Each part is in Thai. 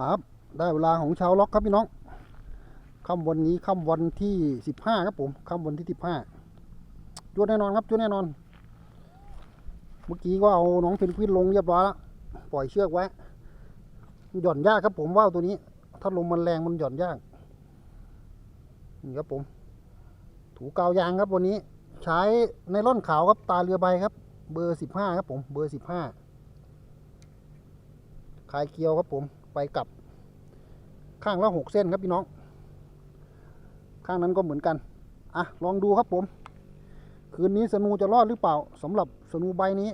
มาครับได้เวลาของชาวล็อกครับพี่น้องค่ำวันนี้ค่ำวันที่สิบห้าครับผมค่ำวันที่สิบห้าจุดแน่นอนครับจุดแน่นอน เมื่อกี้ก็เอาน้องเพนกวินลงเรียบร้อยแล้วปล่อยเชือกไว้หย่อนยากครับผมว่าวตัวนี้ ถ้าลมมันแรงมันหย่อนยากนี่ครับผม ถูกาวยางครับวันนี้ ใช้ในร่อนขาวครับตาเรือใบครับ เบอร์สิบห้าครับผม เบอร์สิบห้าคายเกลียวครับผม ไปกลับ ข้างละหกเส้นครับพี่น้อง ข้างนั้นก็เหมือนกัน อะ ลองดูครับผม คืนนี้สนูจะรอดหรือเปล่าสำหรับสนูใบนี้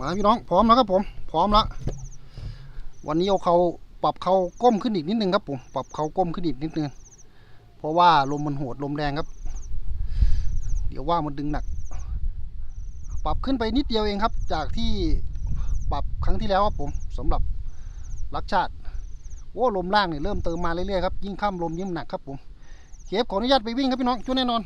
มาพี่น้องพร้อมแล้วครับผมพร้อมแล้ววันนี้เอาเขาปรับเขาก้มขึ้นอีกนิดนึงครับผมปรับเขาก้มขึ้นอีกนิดนึงเพราะว่าลมมันโหดลมแรงครับ เดี๋ยวว่ามันดึงหนัก ปรับขึ้นไปนิดเดียวเองครับ จากที่ปรับครั้งที่แล้วครับผมสำหรับรักชาติโอ้ลมล่างเนี่ยเริ่มเติมมาเรื่อยๆครับยิ่งข้ามลมยิ่งหนักครับผมเคฟขออนุญาตไปวิ่งครับพี่น้องช่วยแน่นอน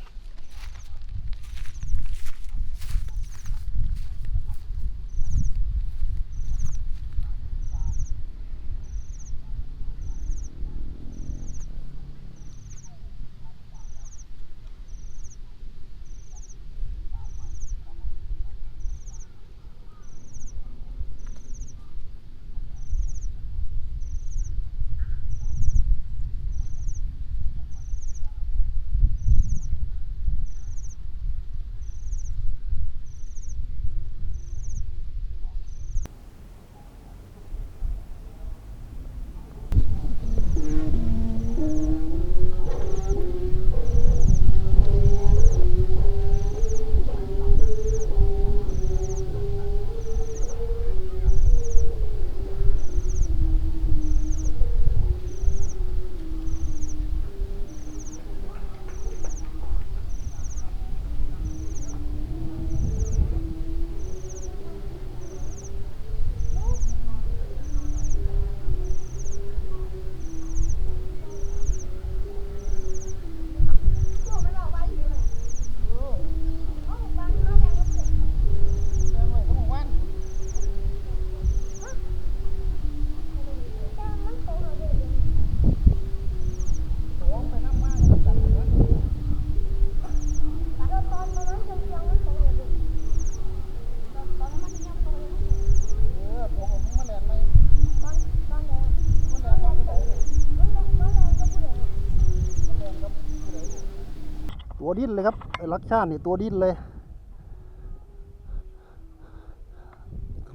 ดิ้นเลยครับไอ้ลักชาตินี่ตัวดิ้นเลย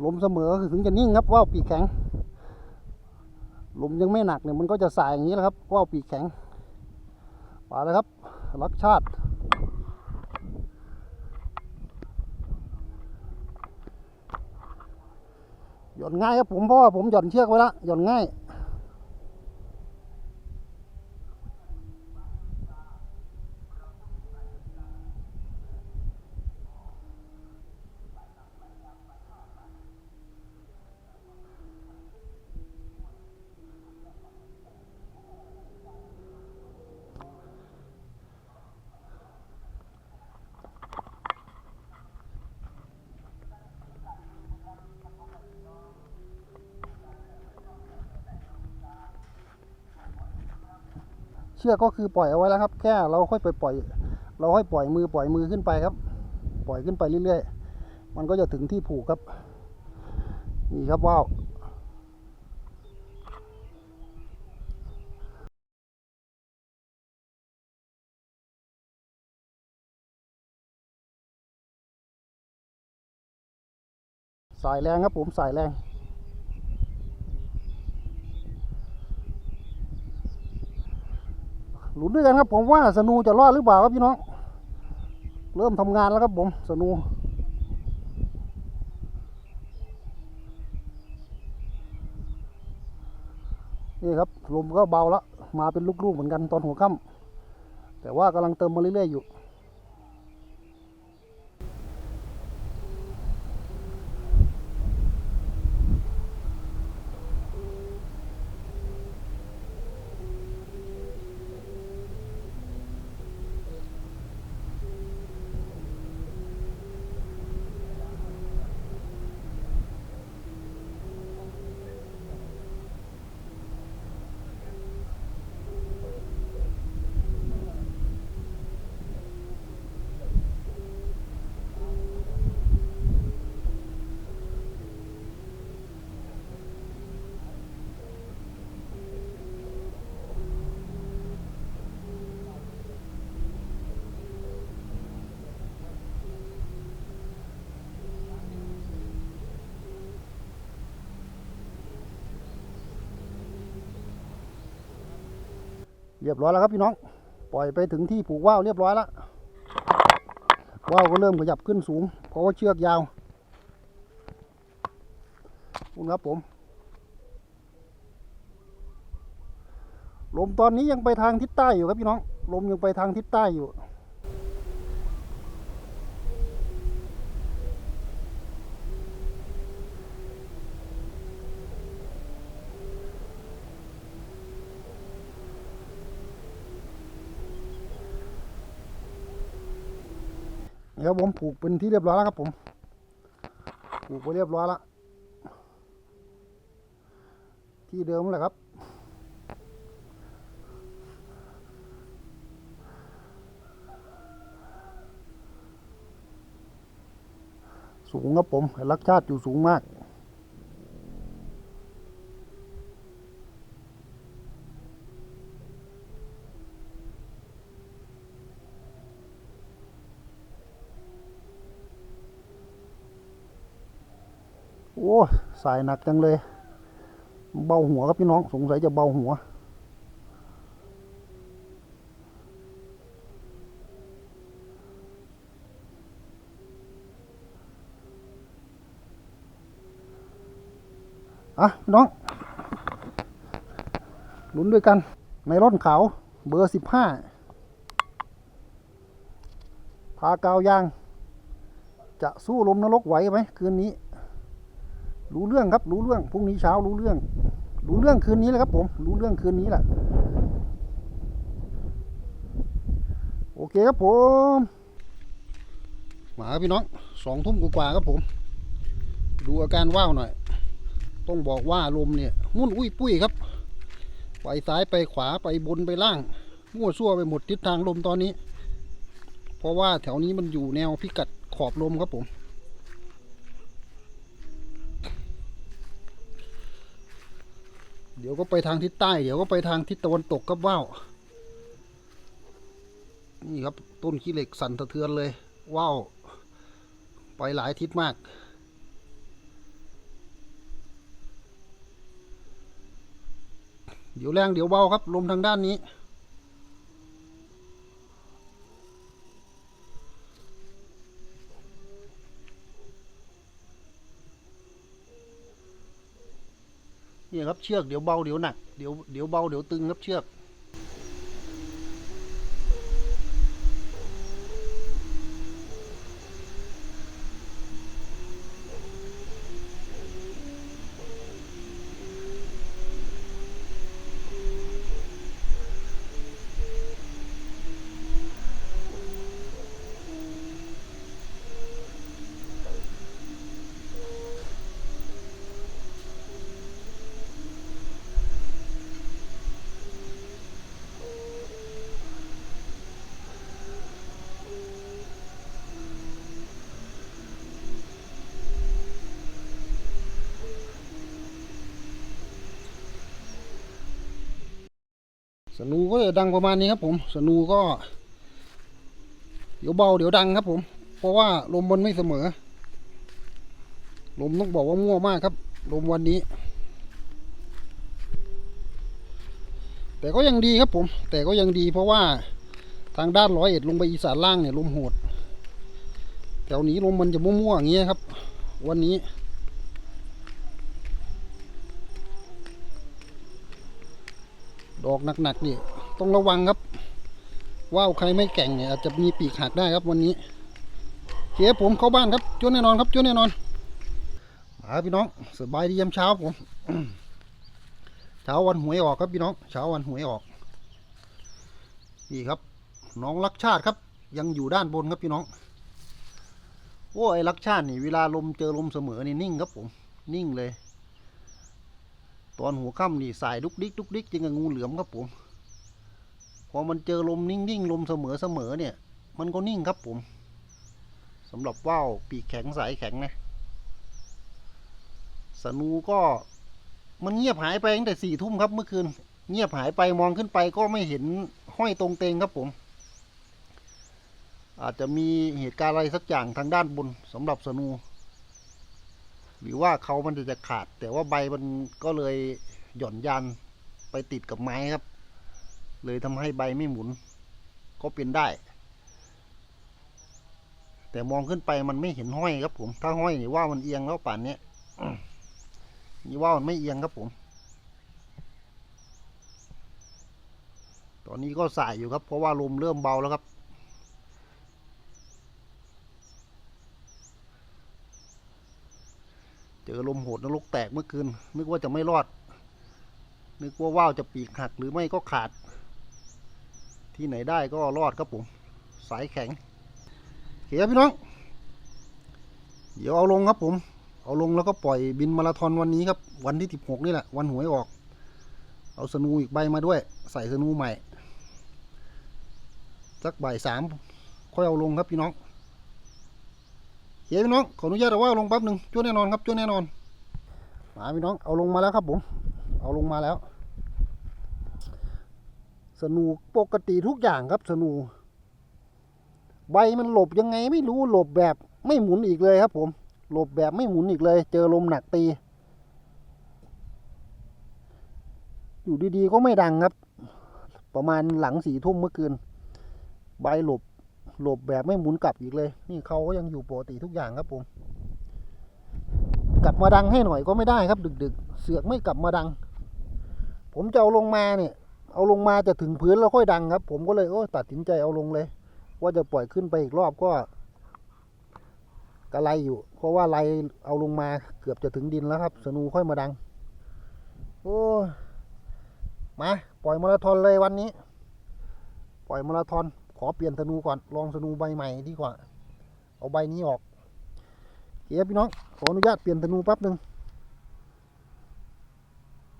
ลมเสมอคือถึงจะนิ่งครับว่าวปีกแข็งลมยังไม่หนักเนี่ยมันก็จะสายอย่างนี้แหละครับว่าวปีกแข็งไปแล้วครับลักชาติหย่อนง่ายครับผมเพราะว่าผมหย่อนเชือกไว้แล้วหย่อนง่าย เชือกก็คือปล่อยเอาไว้แล้วครับ แค่เราค่อยปปล่อย เราค่อยปล่อยมือปล่อยมือขึ้นไปครับ ปล่อยขึ้นไปเรื่อยๆ มันก็จะถึงที่ผูกครับ นี่ครับว้าวสายแรงครับผมสายแรง หลุนด้วยกันครับ ผมว่าสนูจะรอดหรือเปล่าครับพี่น้อง เริ่มทำงานแล้วครับผมสนูนี่ครับลมก็เบาแล้วมาเป็นลูกๆเหมือนกันตอนหัวค่ำแต่ว่ากำลังเติมมาเรื่อยๆอยู่ เรียบร้อยแล้วครับพี่น้อง ปล่อยไปถึงที่ผูกว่าวเรียบร้อยแล้วว่าวก็เริ่มขยับขึ้นสูง เพราะว่าเชือกยาวคุณครับผม ลมตอนนี้ยังไปทางทิศใต้อยู่ครับพี่น้อง ลมยังไปทางทิศใต้อยู่ ดี๋ยวผมผูกเป็นที่เรียบร้อยแล้วครับผม ผูกไปเรียบร้อยแล้ว ที่เดิมแหละครับ สูงครับผมลักชาติอยู่สูงมาก โอ้ สายหนักจังเลย เบาหัวครับพี่น้องสงสัยจะเบาหัว อะพี่น้องลุ้นด้วยกันในร่อนขาวเบอร์สิบห้าพากาวยาง จะสู้ลมนรกไหวไหมคืนนี้ รู้เรื่องครับ รู้เรื่องพรุ่งนี้เช้ารู้เรื่อง รู้เรื่องคืนนี้แหละครับ ผม รู้เรื่องคืนนี้แหละโอเคครับผมมาครับพี่น้องสองทุ่มกว่าครับผม ดูอาการว่าวหน่อย ต้องบอกว่าลมเนี่ย มุ่นอุ้ยปุ้ยครับ ไปซ้ายไปขวาไปบนไปล่าง มั่วซั่วไปหมดทิศทางลมตอนนี้ เพราะว่าแถวนี้มันอยู่แนวพิกัดขอบลมครับผม ดี๋ยวก็ไปทางทิศใต้ เดี๋ยวก็ไปทางทิศตะวันตกครับว่าวนี่ครับต้นขี้เหล็กสั่นสะเทือนเลยว้าวไปหลายทิศมาก เดี๋ยวแรงเดี๋ยวเบาครับลมทางด้านนี้ นี่ครับเชือกเดี๋ยวเบาเดี๋ยวหนักเดี๋ยวเดี๋ยวเบาเดี๋ยวตึงครับเชือก สนูก็จะดังประมาณนี้ครับผมสนูก็ เดี๋ยวเบาเดี๋ยวดังครับผม เพราะว่าลมมันไม่เสมอ ลมต้องบอกว่ามั่วมากครับ ลมวันนี้ แต่ก็ยังดีครับผม แต่ก็ยังดีเพราะว่าทางด้านร้อยเอ็ดลงไปอีสานล่างเนี่ยลมโหดแถวนี้ลมมันจะมั่วๆอย่างเงี้ยครับ วันนี้ ดอกหนักๆนี่ต้องระวังครับ ว่าวใครไม่แก่งเนี่ยอาจจะมีปีกหักได้ครับวันนี้เจ๊ผมเข้าบ้านครับจุดแน่นอนครับจุดแน่นอนมาพี่น้องสบายดียามเช้าผมเช้าวันหวยออกครับพี่น้องเช้าวันหวยออกนี่ครับ น้องรักชาติครับ ยังอยู่ด้านบนครับพี่น้องโอ้ไอ้รักชาตินี่เวลาลมเจอลมเสมอนี่นิ่งครับผม นิ่งเลย ตอนหัวค่ำนี่สายดุกดิกดุกดิกจริงกับงูเหลือมครับผมพอมันเจอลมนิ่งๆลมเสมอเสมอเนี่ย มันก็นิ่งครับผมสำหรับว่าวปีกแข็งสายแข็งนะสนูก็มันเงียบหายไปตั้งแต่สี่ทุ่มครับเมื่อคืน เงียบหายไปมองขึ้นไปก็ไม่เห็นห้อยตรงเตงครับผม อาจจะมีเหตุการณ์อะไรสักอย่างทางด้านบนสำหรับสนู หรือว่าเขามันจะขาด แต่ว่าใบมันก็เลยหย่อนยานไปติดกับไม้ครับ เลยทำให้ใบไม่หมุน ก็เป็นได้ แต่มองขึ้นไปมันไม่เห็นห้อยครับ ผม ถ้าห้อยนี่ว่ามันเอียงแล้วป่านนี้นี่ว่ามันไม่เอียงครับผม ตอนนี้ก็สายอยู่ครับ เพราะว่าลมเริ่มเบาแล้วครับ เจอลมโหดนรกแตกเมื่อคืน นึกว่าจะไม่รอด นึกว่าว่าวจะปีกหักหรือไม่ก็ขาด ที่ไหนได้ก็รอดครับผม สายแข็งเคครับพี่น้อง เดี๋ยวเอาลงครับผม เอาลงแล้วก็ปล่อยบินมาราธอนวันนี้ครับ วันที่สิบหกนี่แหละ วันหวยออก เอาสนูอีกใบมาด้วย ใส่สนูใหม่สักบ่ายสามค่อยเอาลงครับพี่น้อง โอเคพี่น้องขออนุญาตเอาว่าลงแป๊บหนึ่งจ้วแน่นอนครับจ้วแน่นอนมาพี่น้องเอาลงมาแล้วครับผมเอาลงมาแล้ว สนูปกติทุกอย่างครับสนูใบมันหลบยังไงไม่รู้หลบแบบไม่หมุนอีกเลยครับ ผมหลบแบบไม่หมุนอีกเลย เจอลมหนักตี อยู่ดีๆก็ไม่ดังครับ ประมาณหลังสี่ทุ่มเมื่อคืน ใบหลบ หลบแบบไม่หมุนกลับอีกเลย นี่เขาก็ยังอยู่ปกติทุกอย่างครับผม กลับมาดังให้หน่อยก็ไม่ได้ครับ ดึก ๆ เสือกไม่กลับมาดัง ผมจะเอาลงมาเนี่ย เอาลงมาจะถึงพื้นแล้วค่อยดังครับ ผมก็เลยโอ้ตัดสินใจเอาลงเลย ว่าจะปล่อยขึ้นไปอีกรอบก็กระไรอยู่ เพราะว่าไรเอาลงมาเกือบจะถึงดินแล้วครับ สนูค่อยมาดัง โอ้มา ปล่อยมาราธอนเลยวันนี้ ปล่อยมาราธอน ขอเปลี่ยนสนูก่อน ลองสนูใบใหม่ดีกว่า เอาใบนี้ออกเกียพี่น้อง ขออนุญาตเปลี่ยนสนูแป๊บหนึ่ง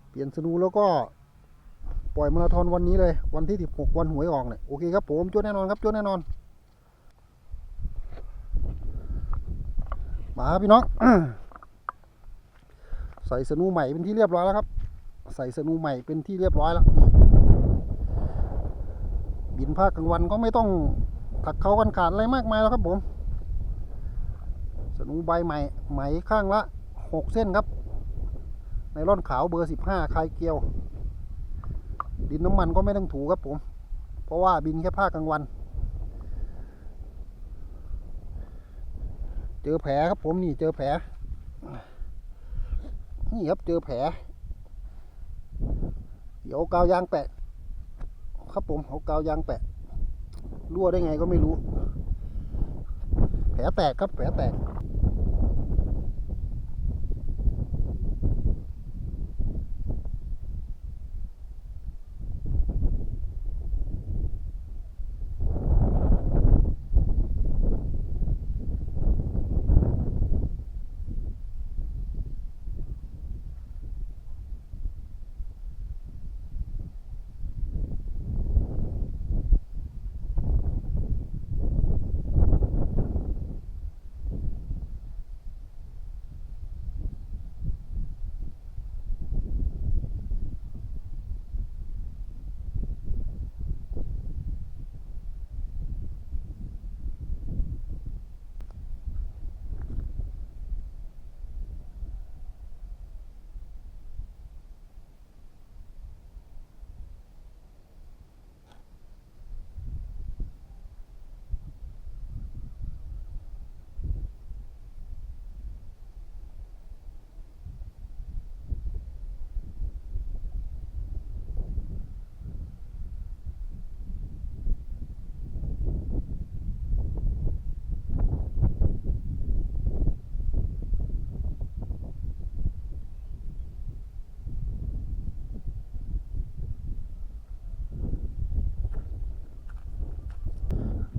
เปลี่ยนสนูแล้วก็ปล่อยมาราธอนวันนี้เลย วันที่ 16 วันหวยออกเนี่ยโอเคครับผมจุดแน่นอนครับจุดแน่นอน มาครับพี่น้อง ใส่สนูใหม่เป็นที่เรียบร้อยแล้วครับ ใส่สนูใหม่เป็นที่เรียบร้อยแล้ว บินภาคกลางวันก็ไม่ต้องถักเขากันขาดอะไรมากมายแล้วครับผมสนูใบใหม่ไหมข้างละหกเส้นครับ ในร่อนขาวเบอร์สิบห้าคลายเกลียว ดินน้ำมันก็ไม่ต้องถูครับผม เพราะว่าบินแค่ภาคกลางวัน เจอแผลครับผมนี่เจอแผล นี่ครับเจอแผลเดี๋ยวกาวยางแปะ ครับผมเอากาวยางแปะรั่วได้ไงก็ไม่รู้ แผลแตกครับแผลแตก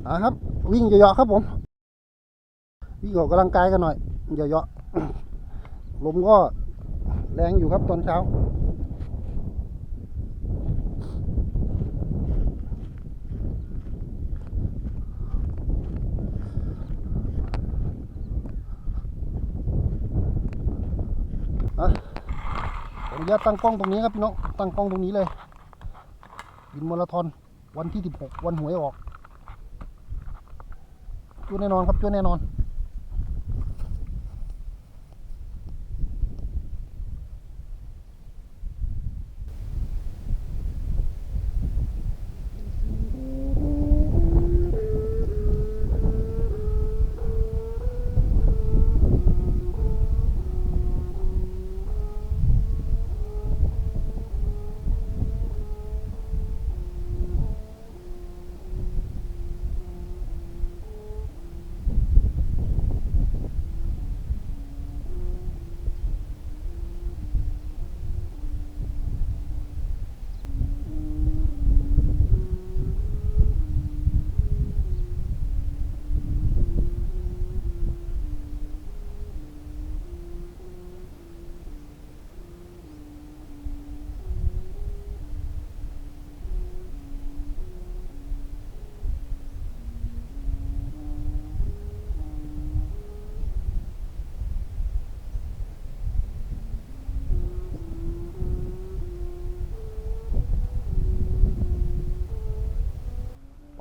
อะครับ วิ่งเหยาะๆครับผม วิ่งออกกำลังกายกันหน่อยเหยาะๆลมก็แรงอยู่ครับตอนเช้าอะขออนุญาตตั้งกล้องตรงนี้ครับพี่น้องตั้งกล้องตรงนี้เลยบินมาราธอนวันที่ 16 วันหวยออก จุดแน่นอนครับจุดแน่นอน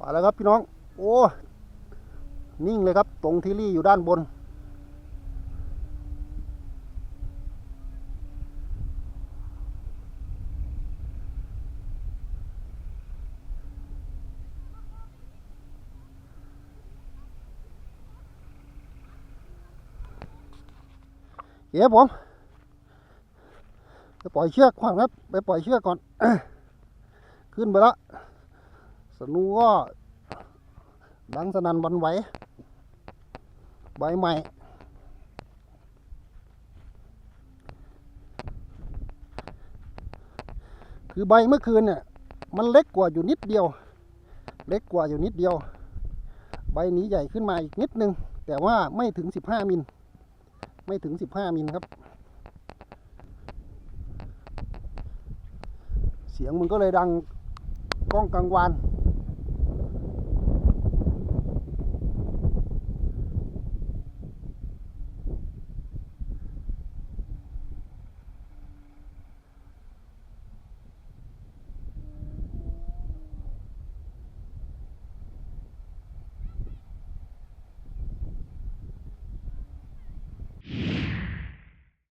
มาแล้วครับพี่น้อง โอ้นิ่งเลยครับ ตรงที่รี่อยู่ด้านบน เดี๋ยวผม ไปปล่อยเชือกก่อนครับ ไปปล่อยเชือกก่อน ขึ้นไปแล้ว สนูก็ดังสนันหวันไหว ใบใหม่ คือใบเมื่อคืนเนี่ย มันเล็กกว่าอยู่นิดเดียว เล็กกว่าอยู่นิดเดียว ใบนี้ใหญ่ขึ้นมาอีกนิดนึง แต่ว่าไม่ถึง 15 มิล ไม่ถึง 15 มิลครับ เสียงมันก็เลยดังก้องกังวาน